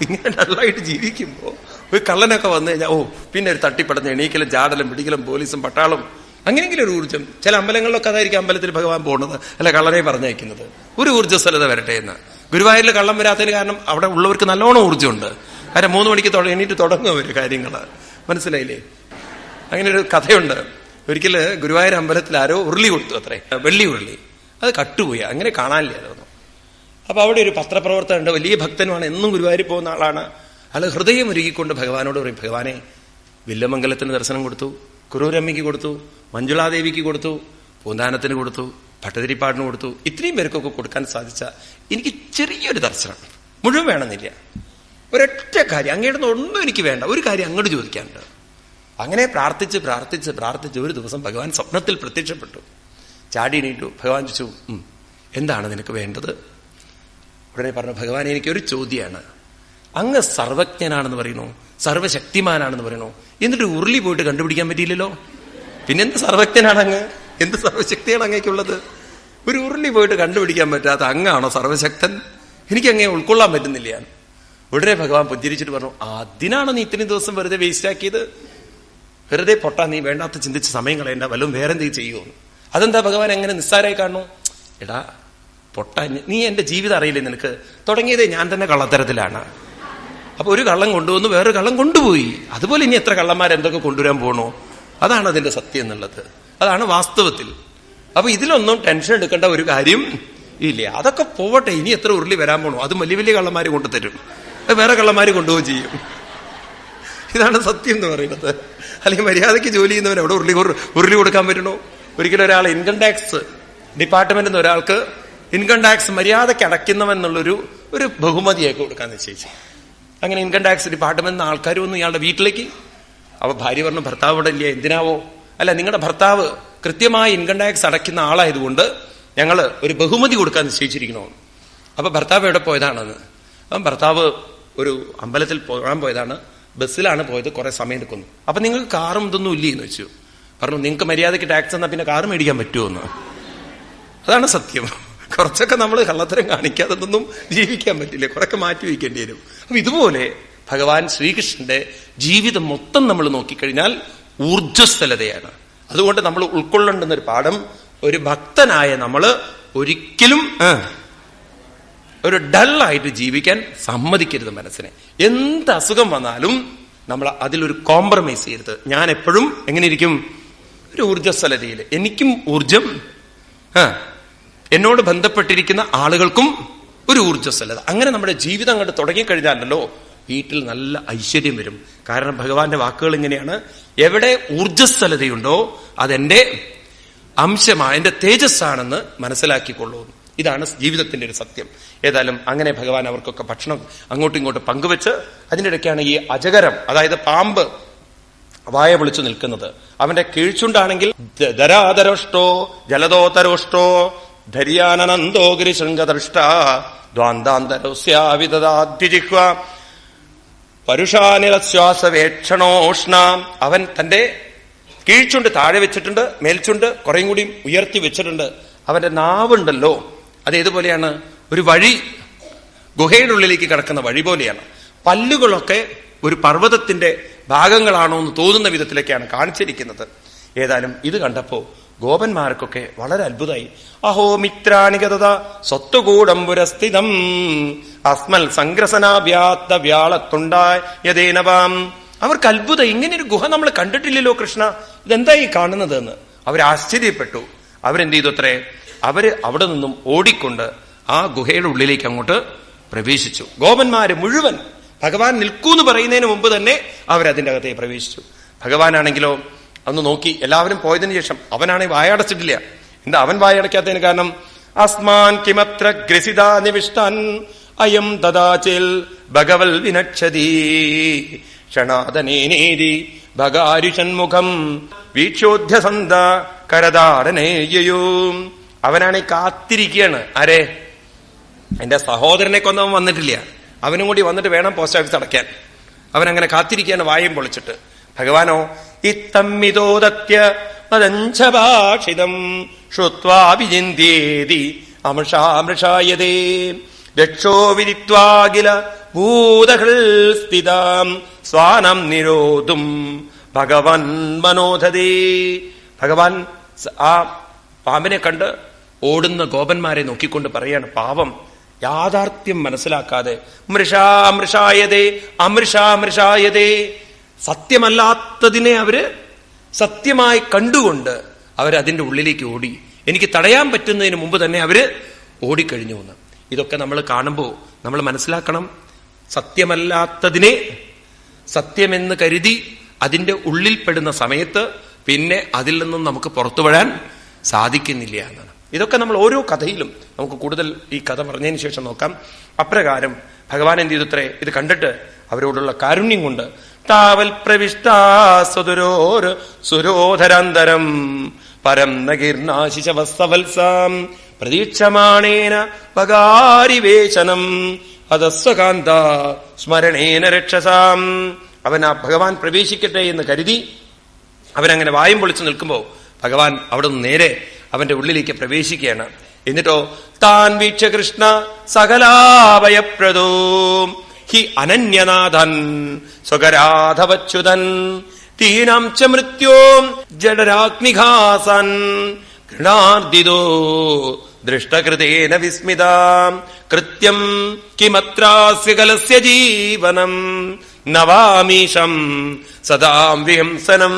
ഇങ്ങനെ ഡള്ളായിട്ട് ജീവിക്കുമ്പോ ഒരു കള്ളനൊക്കെ വന്നു കഴിഞ്ഞാൽ ഓ പിന്നെ ഒരു തട്ടിപ്പടഞ്ഞ് എണീക്കലും ജാടലും പിടിക്കലും പോലീസും പട്ടാളും അങ്ങനെയെങ്കിലും ഒരു ഊർജം. ചില അമ്പലങ്ങളിലൊക്കെ അതായിരിക്കും അമ്പലത്തിൽ ഭഗവാൻ പോകുന്നത്. അല്ല കള്ളനെ പറഞ്ഞയക്കുന്നത്. ഒരു ഊർജസ്വലത വരട്ടെ എന്ന്. ഗുരുവായൂരിൽ കള്ളം വരാത്തതിന് കാരണം അവിടെ ഉള്ളവർക്ക് നല്ലോണം ഊർജമുണ്ട്. കാരണം മൂന്ന് മണിക്ക് എണീറ്റ് തുടങ്ങും ഒരു കാര്യങ്ങൾ മനസ്സിലായില്ലേ? അങ്ങനെ ഒരു കഥയുണ്ട്. ഒരിക്കൽ ഗുരുവായൂർ അമ്പലത്തിൽ ആരോ ഉരുളി കൊടുത്തു അത്രേ. വെള്ളി ഉരുളി. അത് കട്ടുപോയി. അങ്ങനെ കാണാനില്ല അതൊന്നും. അപ്പൊ അവിടെ ഒരു പത്രപ്രവർത്തകൻ ഉണ്ട് വലിയ ഭക്തനുമാണ്. എന്നും ഗുരുവായൂർ പോകുന്ന ആളാണ്. അയാൾ ഹൃദയം ഒരുക്കിക്കൊണ്ട് ഭഗവാനോട് പറയും ഭഗവാനെ വില്ലമംഗലത്തിന് ദർശനം കൊടുത്തു. കുറൂരമ്മയ്ക്ക് കൊടുത്തു. മഞ്ജുളാദേവിക്ക് കൊടുത്തു പൂന്താനത്തിന് കൊടുത്തു ഭട്ടതിരിപ്പാടിന് കൊടുത്തു. ഇത്രയും പേർക്കൊക്കെ കൊടുക്കാൻ സാധിച്ച എനിക്ക് ചെറിയൊരു ദർശനം. മുഴുവൻ വേണമെന്നില്ല. ഒരൊറ്റ കാര്യം അങ്ങയുടെ ഒന്നും എനിക്ക് വേണ്ട. ഒരു കാര്യം അങ്ങോട്ട് ചോദിക്കാനുണ്ട്. അങ്ങനെ പ്രാർത്ഥിച്ച് പ്രാർത്ഥിച്ച് പ്രാർത്ഥിച്ച് ഒരു ദിവസം ഭഗവാൻ സ്വപ്നത്തിൽ പ്രത്യക്ഷപ്പെട്ടു. ചാടി നീട്ടു ഭഗവാൻ ചോദിച്ചു എന്താണ് നിനക്ക് വേണ്ടത്? ഉടനെ പറഞ്ഞു ഭഗവാൻ എനിക്കൊരു ചോദ്യമാണ് അങ്ങ് സർവജ്ഞനാണെന്ന് പറയുന്നു സർവശക്തിമാനാണെന്ന് പറയുന്നു. എന്നിട്ട് ഉരുളി പോയിട്ട് കണ്ടുപിടിക്കാൻ പറ്റിയില്ലല്ലോ? പിന്നെന്ത് സർവജ്ഞനാണ് അങ്ങ് എന്ത് സർവശക്തിയാണ് അങ്ങേക്കുള്ളത്? ഒരു ഉരുളി പോയിട്ട് കണ്ടുപിടിക്കാൻ പറ്റാത്ത അങ്ങാണോ സർവശക്തൻ? എനിക്ക് അങ്ങേ ഉൾക്കൊള്ളാൻ പറ്റുന്നില്ല. ഉടനെ ഭഗവാൻ പുഞ്ചിരിച്ചിട്ട് പറഞ്ഞു അതിനാണ് നീ ഇത്രയും ദിവസം വെറുതെ വേസ്റ്റ് ആക്കിയത്? വെറുതെ പൊട്ടാ നീ വേണ്ടാത്ത ചിന്തിച്ച് സമയം കളയണ്ട വല്ലതും വേറെ എന്തെങ്കിലും ചെയ്യുമോ അതെന്താ ഭഗവാൻ എങ്ങനെ നിസ്സാരമായി കാണുന്നു? എടാ പൊട്ട നീ എന്റെ ജീവിതം അറിയില്ലേ നിനക്ക്? തുടങ്ങിയതേ ഞാൻ തന്നെ കള്ളത്തരത്തിലാണ്. അപ്പൊ ഒരു കള്ളം കൊണ്ടുവന്നു വേറൊരു കള്ളം കൊണ്ടുപോയി. അതുപോലെ ഇനി എത്ര കള്ളന്മാരെന്തൊക്കെ കൊണ്ടുവരാൻ പോകണോ അതാണ് അതിന്റെ സത്യം എന്നുള്ളത്. അതാണ് വാസ്തവത്തിൽ. അപ്പൊ ഇതിലൊന്നും ടെൻഷൻ എടുക്കേണ്ട ഒരു കാര്യം ഇല്ല. അതൊക്കെ പോവട്ടെ ഇനി എത്ര ഉരുളി വരാൻ പോണോ? അത് വലിയ വലിയ കള്ളന്മാര് കൊണ്ടുതരും. അത് വേറെ കള്ളന്മാര് കൊണ്ടുപോവുകയും ചെയ്യും. ഇതാണ് സത്യം എന്ന് പറയുന്നത്. അല്ലെങ്കിൽ മര്യാദയ്ക്ക് ജോലി ചെയ്യുന്നവർ എവിടെ ഉരുളി ഉരുളി കൊടുക്കാൻ പറ്റണോ? ഒരിക്കലും ഒരാൾ ഇൻകം ടാക്സ് ഡിപ്പാർട്ട്മെന്റിൽ നിന്ന് ഒരാൾക്ക് ഇൻകം ടാക്സ് മര്യാദയ്ക്ക് അടയ്ക്കുന്നവൻ എന്നുള്ളൊരു ഒരു ബഹുമതിയൊക്കെ കൊടുക്കാൻ നിശ്ചയിച്ചു. അങ്ങനെ ഇൻകം ടാക്സ് ഡിപ്പാർട്ട്മെന്റിൽ നിന്ന് ആൾക്കാർ വന്നു ഇയാളുടെ വീട്ടിലേക്ക്. അപ്പൊ ഭാര്യ പറഞ്ഞു ഭർത്താവ് ഇവിടെ ഇല്ല? എന്തിനാവോ? അല്ല നിങ്ങളുടെ ഭർത്താവ് കൃത്യമായി ഇൻകം ടാക്സ് അടയ്ക്കുന്ന ആളായതുകൊണ്ട് ഞങ്ങൾ ഒരു ബഹുമതി കൊടുക്കാൻ നിശ്ചയിച്ചിരിക്കണോ അപ്പൊ ഭർത്താവ് എവിടെ പോയതാണെന്ന്? അപ്പം ഭർത്താവ് ഒരു അമ്പലത്തിൽ പോകാൻ പോയതാണ്. ബസ്സിലാണ് പോയത് കുറെ സമയം എടുക്കുന്നു. അപ്പൊ നിങ്ങൾക്ക് കാറും ഇതൊന്നും ഇല്ലേ എന്ന് വെച്ചു. പറഞ്ഞു നിങ്ങൾക്ക് മര്യാദയ്ക്ക് ടാക്സ് എന്നാൽ പിന്നെ കാറ് മേടിക്കാൻ പറ്റുമോ എന്ന് അതാണ് സത്യം. കുറച്ചൊക്കെ നമ്മൾ കള്ളത്തരം കാണിക്കാതെ ഒന്നും ജീവിക്കാൻ പറ്റില്ല. കുറെയൊക്കെ മാറ്റി വയ്ക്കേണ്ടി വരും. അപ്പൊ ഇതുപോലെ ഭഗവാൻ ശ്രീകൃഷ്ണന്റെ ജീവിതം മൊത്തം നമ്മൾ നോക്കിക്കഴിഞ്ഞാൽ ഊർജസ്വലതയാണ്. അതുകൊണ്ട് നമ്മൾ ഉൾക്കൊള്ളേണ്ടുന്ന ഒരു പാഠം ഒരു ഭക്തനായ നമ്മൾ ഒരിക്കലും ഒരു ഡല്ലായിട്ട് ജീവിക്കാൻ സമ്മതിക്കരുത് മനസ്സിനെ. എന്ത് അസുഖം വന്നാലും നമ്മൾ അതിലൊരു കോംപ്രമൈസ് ചെയ്യരുത്. ഞാൻ എപ്പോഴും എങ്ങനെ ഇരിക്കും ഒരു ഊർജസ്വലതയിൽ. എനിക്കും ഊർജം എന്നോട് ബന്ധപ്പെട്ടിരിക്കുന്ന ആളുകൾക്കും ഒരു ഊർജസ്വലത. അങ്ങനെ നമ്മുടെ ജീവിതം അങ്ങോട്ട് തുടങ്ങിക്കഴിഞ്ഞാലല്ലോ വീട്ടിൽ നല്ല ഐശ്വര്യം വരും. കാരണം ഭഗവാന്റെ വാക്കുകൾ ഇങ്ങനെയാണ്. എവിടെ ഊർജസ്വലതയുണ്ടോ അതെന്റെ അംശമാണ് എന്റെ തേജസ്സാണെന്ന് മനസ്സിലാക്കിക്കൊള്ളൂ. ഇതാണ് ജീവിതത്തിന്റെ ഒരു സത്യം. ഏതായാലും അങ്ങനെ ഭഗവാൻ അവർക്കൊക്കെ ഭക്ഷണം അങ്ങോട്ടും ഇങ്ങോട്ടും പങ്കുവെച്ച് അതിന്റെ ഇടയ്ക്കാണ് ഈ അജകരം അതായത് പാമ്പ് വായ വിളിച്ചു നിൽക്കുന്നത്. അവന്റെ കീഴ്ച്ചുണ്ടാണെങ്കിൽ ധരാതരോഷ്ടോ ജലദോതരോഷ്ടോ ധര്യാനന്ദോ ഗിരിശൃംഗദൃഷ്ട ദ്വാന്താന്തരസ്യാവിതദാദ്യുജിഹ്വ പരുഷാനിലശ്വാസവേക്ഷണോഷ്ണ. അവൻ തന്റെ കീഴ്ചുണ്ട് താഴെ വെച്ചിട്ടുണ്ട് മേൽച്ചുണ്ട് കുറേയും കൂടി ഉയർത്തി വെച്ചിട്ടുണ്ട്. അവന്റെ നാവുണ്ടല്ലോ. അത് ഏതുപോലെയാണ്? ഒരു വഴി ഗുഹയുടെ ഉള്ളിലേക്ക് കിടക്കുന്ന വഴി പോലെയാണ്. പല്ലുകളൊക്കെ ഒരു പർവതത്തിന്റെ ഭാഗങ്ങളാണോ എന്ന് തോന്നുന്ന വിധത്തിലൊക്കെയാണ് കാണിച്ചിരിക്കുന്നത്. ഏതായാലും ഇത് കണ്ടപ്പോ ഗോപന്മാർക്കൊക്കെ വളരെ അത്ഭുതമായി. അഹോ മിത്രാണികത സ്വത്തുകൂടംബുരസ്ഥിതം അസ്മൽ സംഗ്രസനാവ്യാത്ത വ്യാളത്തുണ്ടായതേനവാം അവർക്ക് അത്ഭുതം. ഇങ്ങനെ ഒരു ഗുഹ നമ്മൾ കണ്ടിട്ടില്ലല്ലോ കൃഷ്ണ. ഇതെന്താ ഈ കാണുന്നത് എന്ന് അവർ ആശ്ചര്യപ്പെട്ടു. അവരെന്ത് ചെയ്തു അത്രേ? അവർ അവിടെ നിന്നും ഓടിക്കൊണ്ട് ആ ഗുഹയുടെ ഉള്ളിലേക്ക് അങ്ങോട്ട് പ്രവേശിച്ചു. ഗോപന്മാര് മുഴുവൻ ഭഗവാൻ നിൽക്കൂന്ന് പറയുന്നതിന് മുമ്പ് തന്നെ അവരതിന്റെ അകത്തേക്ക് പ്രവേശിച്ചു. ഭഗവാനാണെങ്കിലോ അന്ന് നോക്കി. എല്ലാവരും പോയതിനു ശേഷം അവനാണ് വായടച്ചിട്ടില്ല എന്താ അവൻ വായടക്കാത്തതിന് കാരണം? അസ്മാൻ കിമത്ര ഗ്രസിതാ നിവിഷ്ടാൻ. അയം ദദാചിൽ ഭഗവൽ വിനക്ഷതി ക്ഷണാദനേനേതി ഭഗാരുഷന്മുഖം വീക്ഷോധ്യസന്ത കരതാടനേയയോ അവനാണ് കാത്തിരിക്കുകയാണ് ആരെ? എന്റെ സഹോദരനെ കൊന്നവൻ വന്നിട്ടില്ല. അവനും കൂടി വന്നിട്ട് വേണം പോസ്റ്റ് ഓഫീസ് അടയ്ക്കാൻ. അവനങ്ങനെ കാത്തിരിക്കുകയാണ് വായും പൊളിച്ചിട്ട്. ഭഗവാനോ ഇത്തമ്മിതോദത്യ മദഞ്ചഭാഷിതം ശ്രുത്വാ അമൃഷാമൃഷായതേ. രക്ഷോ വിദിത്വാകില ഭൂതഹൃ സ്ഥിതാം സ്വാനം നിരോധും. ഭഗവൻ മനോധതേ. ഭഗവാൻ ആ പാമ്പിനെ കണ്ട് ഓടുന്ന ഗോപന്മാരെ നോക്കിക്കൊണ്ട് പറയാണ് പാവം യാഥാർത്ഥ്യം മനസ്സിലാക്കാതെ മൃഷാ മൃഷായതേ അമൃഷാ മൃഷായതേ സത്യമല്ലാത്തതിനെ അവർ സത്യമായി കണ്ടുകൊണ്ട് അവരതിന്റെ ഉള്ളിലേക്ക് ഓടി. എനിക്ക് തടയാൻ പറ്റുന്നതിന് മുമ്പ് തന്നെ അവർ ഓടിക്കഴിഞ്ഞു എന്ന്. ഇതൊക്കെ നമ്മൾ കാണുമ്പോൾ നമ്മൾ മനസ്സിലാക്കണം. സത്യമല്ലാത്തതിനെ സത്യമെന്ന് കരുതി അതിന്റെ ഉള്ളിൽപ്പെടുന്ന സമയത്ത് പിന്നെ അതിൽ നിന്നും നമുക്ക് പുറത്തു വരാൻ സാധിക്കുന്നില്ല എന്നാണ്. ഇതൊക്കെ നമ്മൾ ഓരോ കഥയിലും നമുക്ക് കൂടുതൽ ഈ കഥ പറഞ്ഞതിന് ശേഷം നോക്കാം. അപ്രകാരം ഭഗവാൻ എന്ത് ചെയ്തുത്രേ ഇത് കണ്ടിട്ട് അവരോടുള്ള കാരുണ്യം കൊണ്ട് താവൽ പ്രവിഷ്ടാസുരോർ പരം നഗീർണാശിശവസ്തവത്സാം പ്രതീക്ഷമാണേന പകാരിവേശനം അതസ്വകാന്ത സ്മരണേന രക്ഷസാം. അവൻ ആ ഭഗവാൻ പ്രവേശിക്കട്ടെ എന്ന് കരുതി അവനങ്ങനെ വായും പൊളിച്ചു നിൽക്കുമ്പോൾ ഭഗവാൻ അവിടെ നിന്ന് നേരെ അവന്റെ ഉള്ളിലേക്ക് പ്രവേശിക്കുകയാണ്. എന്നിട്ടോ താൻ വീക്ഷ കൃഷ്ണ സകലാവയപ്രദോ ഹി അനന്യനാഥൻ സ്വകരാധവച്യുതൻ. തീനാം ച മൃത്യോ ജഡരാഗ്നിഘാസൻ ഗൃണാർദിതോ ദൃഷ്ടകൃതേന വിസ്മിതാം. കൃത്യം കിമത്രാസ്യ കലസ്യ ജീവനം. നവാമീശം സദാം വിഹംസനം.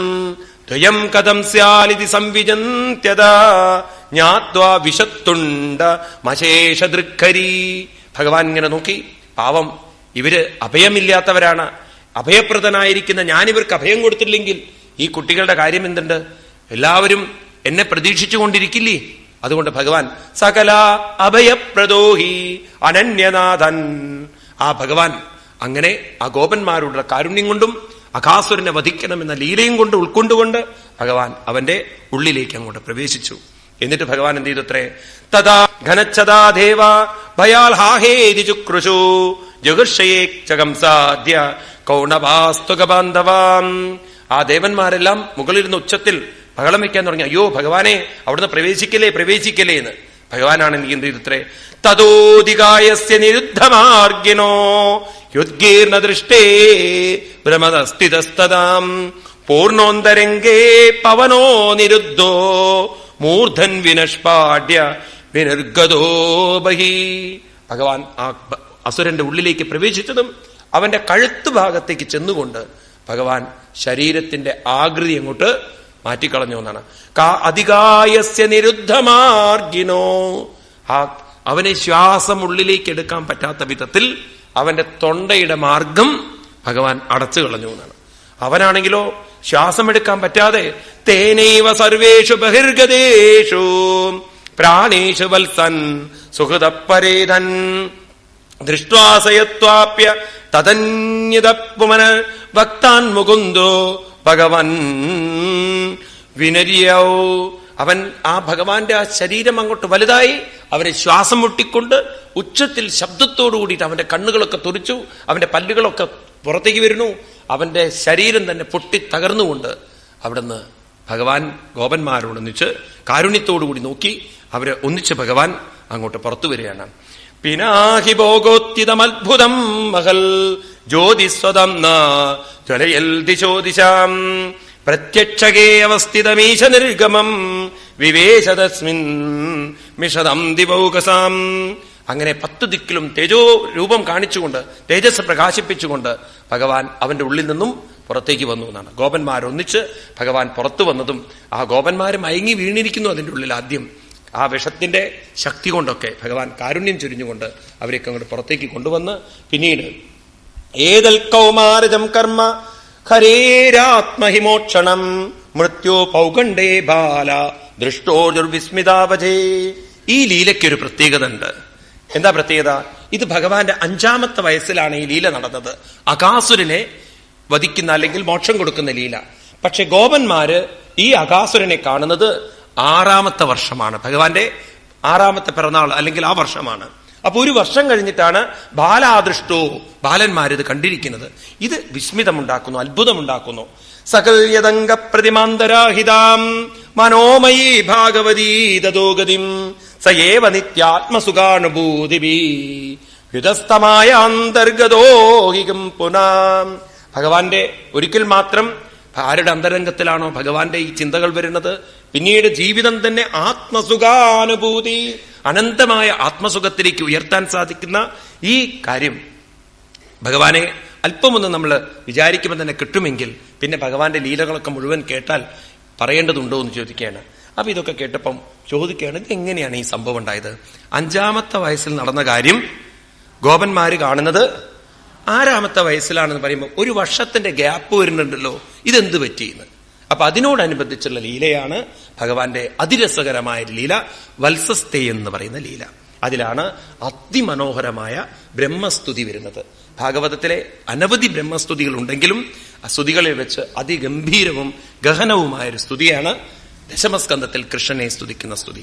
ദ്വയം കഥം സ്യാലിതി സംവിജന്ത്യതാ. ജ്ഞാത്വാ വിശത്തുണ്ട മശേഷദൃക്കരി. ഭഗവാൻ ഇങ്ങനെ നോക്കി. പാവം ഇവർ അഭയമില്ലാത്തവരാണ്. അഭയപ്രദനായിരിക്കുന്ന ഞാനിവർക്ക് അഭയം കൊടുത്തില്ലെങ്കിൽ ഈ കുട്ടികളുടെ കാര്യം എന്തുണ്ട്? എല്ലാവരും എന്നെ പ്രതീക്ഷിച്ചുകൊണ്ടിരിക്കില്ലേ അതുകൊണ്ട് ഭഗവാൻ സകല അഭയപ്രദോഹി അനന്യനാഥൻ. ആ ഭഗവാൻ അങ്ങനെ ആ ഗോപന്മാരുടെ കാരുണ്യം കൊണ്ടും അകാസുരനെ വധിക്കണമെന്ന ലീലയും കൊണ്ട് ഉൾക്കൊണ്ടുകൊണ്ട് ഭഗവാൻ അവന്റെ ഉള്ളിലേക്ക് അങ്ങോട്ട് പ്രവേശിച്ചു. എന്നിട്ട് ഭഗവാൻ എന്ത് ചെയ്തത്രേ തഥാ ഘനച്ചതാ ദേവ ഭയാൽ ഹാഹേതി ചുക്രുഷു ജുഗുഷയേ ചകംസാദ്യ കൗണഭാസ്തുകബാന്ധവാം ആ ദേവന്മാരെല്ലാം മുകളിലിരുന്ന ഉച്ചത്തിൽ ബഹളം വെക്കാൻ തുടങ്ങി. അയ്യോ ഭഗവാനെ അവിടുന്ന് പ്രവേശിക്കലേ പ്രവേശിക്കലേ എന്ന്. ഭഗവാനാണ് എനിക്ക് എന്ത് ചെയ്തത്രേ തതോദികായസ്യ നിരുദ്ധമാർഗിനോ യുദ്ഗീർണ ദൃഷ്ടേ ഭ്രമതസ്ഥിതസ്തതാം പൂർണോന്തരംഗേ പവനോ നിരുദ്ധോ മൂർധൻ വിനഷ്പാഡ്യ വിനർഗതോ ബഹി. ഭഗവാൻ ആ അസുരന്റെ ഉള്ളിലേക്ക് പ്രവേശിച്ചതും അവന്റെ കഴുത്തു ഭാഗത്തേക്ക് ചെന്നുകൊണ്ട് ഭഗവാൻ ശരീരത്തിന്റെ ആകൃതി അങ്ങോട്ട് മാറ്റിക്കളഞ്ഞു എന്നാണ്. കാ അധികായസ്യ നിരുദ്ധമാർഗിനോ. ആ അവനെ ശ്വാസം ഉള്ളിലേക്ക് എടുക്കാൻ പറ്റാത്ത വിധത്തിൽ അവന്റെ തൊണ്ടയുടെ മാർഗം ഭഗവാൻ അടച്ചു കളഞ്ഞു എന്നാണ്. അവനാണെങ്കിലോ ശ്വാസം എടുക്കാൻ പറ്റാതെ തേനൈവ സർവേഷു ബഹിർഗതേഷു. പ്രാണേഷു വത്സൻ സുഹൃതപ്പരേതൻ. ദൃഷ്ടാസയത്വാപ്യ തതന്യതപ്പുമന വക്താൻ മുകുന്ദോ ഭഗവൻ. വിനര്യോ അവൻ ആ ഭഗവാന്റെ ആ ശരീരം അങ്ങോട്ട് വലുതായി അവരെ ശ്വാസം മുട്ടിക്കൊണ്ട് ഉച്ചത്തിൽ ശബ്ദത്തോടു കൂടിയിട്ട് അവന്റെ കണ്ണുകളൊക്കെ തുറിച്ചു അവന്റെ പല്ലുകളൊക്കെ പുറത്തേക്ക് വരുന്നു. അവന്റെ ശരീരം തന്നെ പൊട്ടി തകർന്നുകൊണ്ട് അവിടുന്ന് ഭഗവാൻ ഗോപന്മാരോടൊന്നിച്ച് കാരുണ്യത്തോടുകൂടി നോക്കി അവരെ ഒന്നിച്ച് ഭഗവാൻ അങ്ങോട്ട് പുറത്തു വരികയാണ്. പിനാഹി ഭോഗോത്തിതമത്ഭുതം മഹൽ ജ്യോതിസ്വതം ജ്വലയൽ ദിശോദിശാം. പ്രത്യക്ഷകേ അവസ്ഥിതമീശ നിർഗമം വിവേശതസ്മിൻ മിഷതം ദിവൗകസാം. അങ്ങനെ പത്തു ദിക്കിലും തേജോ രൂപം കാണിച്ചുകൊണ്ട് തേജസ് പ്രകാശിപ്പിച്ചുകൊണ്ട് ഭഗവാൻ അവന്റെ ഉള്ളിൽ നിന്നും പുറത്തേക്ക് വന്നു എന്നാണ്. ഗോപന്മാരൊന്നിച്ച് ഭഗവാൻ പുറത്തു വന്നതും ആ ഗോപന്മാർ മയങ്ങി വീണിരിക്കുന്നു അതിന്റെ ഉള്ളിൽ ആദ്യം. ആ വിഷത്തിന്റെ ശക്തി കൊണ്ടൊക്കെ ഭഗവാൻ കാരുണ്യം ചൊരിഞ്ഞുകൊണ്ട് അവരെയൊക്കെ അങ്ങോട്ട് പുറത്തേക്ക് കൊണ്ടുവന്ന് പിന്നീട് ഏതൽ കൗമാരജം കർമ്മ? ഹരേരാത്മഹിമോക്ഷണം. മൃത്യു പൗകണ്ഡേ ബാല. ദൃഷ്ടോ ദുർവിസ്മിതാവജേ. ഈ ലീലയ്ക്കൊരു പ്രത്യേകത ഉണ്ട്. എന്താ പ്രത്യേകത? ഇത് ഭഗവാന്റെ അഞ്ചാമത്തെ വയസ്സിലാണ് ഈ ലീല നടന്നത്. അകാസുരനെ വധിക്കുന്ന അല്ലെങ്കിൽ മോക്ഷം കൊടുക്കുന്ന ലീല. പക്ഷെ ഗോപന്മാര് ഈ അകാസുരനെ കാണുന്നത് ആറാമത്തെ വർഷമാണ്. ഭഗവാന്റെ ആറാമത്തെ പിറന്നാൾ അല്ലെങ്കിൽ ആ വർഷമാണ്. അപ്പൊ ഒരു വർഷം കഴിഞ്ഞിട്ടാണ് ബാലാദൃഷ്ടോ ബാലന്മാരിത് കണ്ടിരിക്കുന്നത്. ഇത് വിസ്മിതമുണ്ടാക്കുന്നു അത്ഭുതമുണ്ടാക്കുന്നു. സകല്യതംഗ പ്രതിമാന്തരാഹിതാം മനോമയീ ഭാഗവതീ സയേവ നിത്യാത്മസുഖാനുഭൂതിഭി. ഹൃദസ്ഥമായ അന്തർഗതോഹികം പുനാം. ഭഗവാന്റെ ഒരിക്കൽ മാത്രം ആരുടെ അന്തരംഗത്തിലാണോ ഭഗവാന്റെ ഈ ചിന്തകൾ വരുന്നത്? പിന്നീട് ജീവിതം തന്നെ ആത്മസുഖാനുഭൂതി അനന്തമായ ആത്മസുഖത്തിലേക്ക് ഉയർത്താൻ സാധിക്കുന്ന ഈ കാര്യം. ഭഗവാനെ അല്പമൊന്ന് നമ്മൾ വിചാരിക്കുമ്പോൾ തന്നെ കിട്ടുമെങ്കിൽ പിന്നെ ഭഗവാന്റെ ലീലകളൊക്കെ മുഴുവൻ കേട്ടാൽ പറയേണ്ടതുണ്ടോ എന്ന് ചോദിക്കുകയാണ്. അപ്പൊ ഇതൊക്കെ കേട്ടപ്പം ചോദിക്കുകയാണ് ഇത് എങ്ങനെയാണ് ഈ സംഭവം ഉണ്ടായത്? അഞ്ചാമത്തെ വയസ്സിൽ നടന്ന കാര്യം ഗോപന്മാര് കാണുന്നത് ആറാമത്തെ വയസ്സിലാണെന്ന് പറയുമ്പോൾ ഒരു വർഷത്തിന്റെ ഗ്യാപ്പ് വരുന്നുണ്ടല്ലോ ഇതെന്ത് പറ്റിയെന്ന്. അപ്പൊ അതിനോടനുബന്ധിച്ചുള്ള ലീലയാണ് ഭഗവാന്റെ അതിരസകരമായ ലീല വത്സസ്തേ എന്ന് പറയുന്ന ലീല. അതിലാണ് അതിമനോഹരമായ ബ്രഹ്മസ്തുതി വരുന്നത്. ഭാഗവതത്തിലെ അനവധി ബ്രഹ്മസ്തുതികൾ ഉണ്ടെങ്കിലും സ്തുതികളിൽ വെച്ച് അതിഗംഭീരവും ഗഹനവുമായ ഒരു സ്തുതിയാണ് ദശമസ്കന്ധത്തിൽ കൃഷ്ണനെ സ്തുതിക്കുന്ന സ്തുതി.